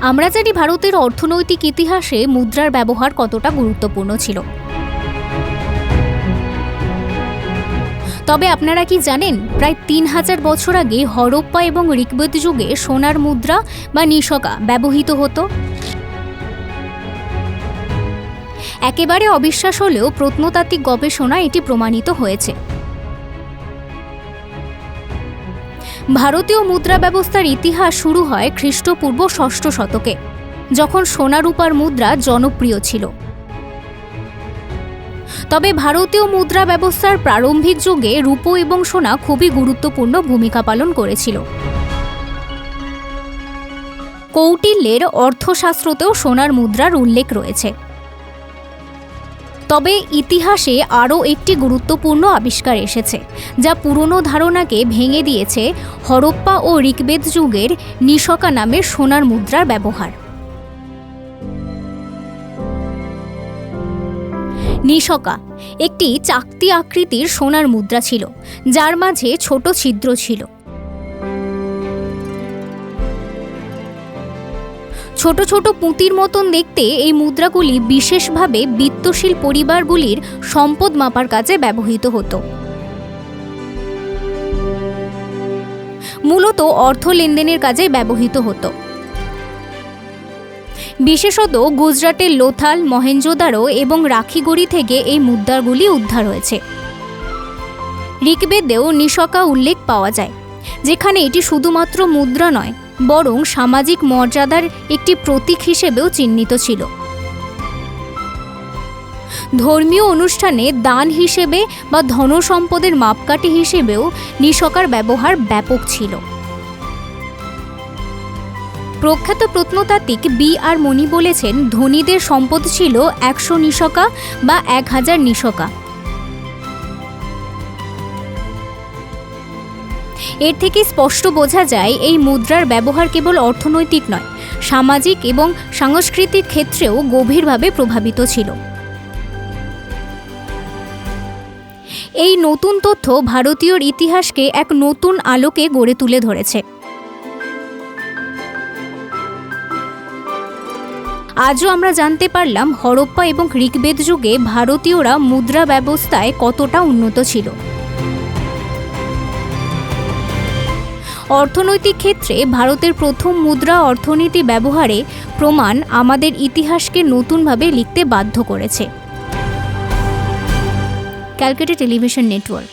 আমরা জানি ভারতের অর্থনৈতিক ইতিহাসে মুদ্রার ব্যবহার কতটা গুরুত্বপূর্ণ ছিল। তবে আপনারা কি জানেন, প্রায় তিন হাজার বছর আগে হরপ্পা এবং ঋগ্বেদ যুগে সোনার মুদ্রা বা নিশকা ব্যবহৃত হতো? একেবারে অবিশ্বাস হলেও প্রত্নতাত্ত্বিক গবেষণা এটি প্রমাণিত হয়েছে। ভারতীয় মুদ্রা ব্যবস্থার ইতিহাস শুরু হয় খ্রিস্টপূর্ব ষষ্ঠ শতকে, যখন সোনা রূপার মুদ্রা জনপ্রিয় ছিল। তবে ভারতীয় মুদ্রা ব্যবস্থার প্রারম্ভিক যুগে রূপো এবং সোনা খুবই গুরুত্বপূর্ণ ভূমিকা পালন করেছিল। কৌটিল্যের অর্থশাস্ত্রতেও সোনার মুদ্রার উল্লেখ রয়েছে। তবে ইতিহাসে আরও একটি গুরুত্বপূর্ণ আবিষ্কার এসেছে, যা পুরনো ধারণাকে ভেঙে দিয়েছে হরপ্পা ও ঋগ্বেদ যুগের নিশকা নামের সোনার মুদ্রার ব্যবহার। নিশকা একটি চাকতি আকৃতির সোনার মুদ্রা ছিল, যার মাঝে ছোট ছিদ্র ছিল। ছোট ছোট পুঁতির মতন দেখতে এই মুদ্রাগুলি বিশেষভাবে বিত্তশীল পরিবারগুলির সম্পদ মাপার কাজে ব্যবহৃত হতো। মূলত অর্থ লেনদেনের কাজে ব্যবহৃত হতো। বিশেষত গুজরাটের লোথাল, মহেঞ্জোদারো এবং রাখিগড়ি থেকে এই মুদ্রাগুলি উদ্ধার হয়েছে। ঋগ্বেদেও নিশকা উল্লেখ পাওয়া যায়, যেখানে এটি শুধুমাত্র মুদ্রা নয় বরং সামাজিক মর্যাদার একটি প্রতীক হিসেবেও চিহ্নিত ছিল। ধর্মীয় অনুষ্ঠানে দান হিসেবে বা ধনসম্পদের মাপকাঠি হিসেবেও নিশকার ব্যবহার ব্যাপক ছিল। প্রখ্যাত প্রত্নতাত্ত্বিক বি আর মণি বলেছেন, ধনীদের সম্পদ ছিল একশো নিশকা বা এক হাজার নিশকা। এর থেকে স্পষ্ট বোঝা যায়, এই মুদ্রার ব্যবহার কেবল অর্থনৈতিক নয়, সামাজিক এবং সাংস্কৃতিক ক্ষেত্রেও গভীরভাবে প্রভাবিত ছিল। এই নতুন তথ্য ভারতীয় ইতিহাসকে এক নতুন আলোকে গড়ে তুলে ধরেছে। আজও আমরা জানতে পারলাম, হরপ্পা এবং ঋগ্বেদ যুগে ভারতীয়রা মুদ্রা ব্যবস্থায় কতটা উন্নত ছিল। অর্থনৈতিক ক্ষেত্রে ভারতের প্রথম মুদ্রা অর্থনীতি ব্যবহারে প্রমাণ আমাদের ইতিহাসকে নতুনভাবে লিখতে বাধ্য করেছে। Calcutta television network.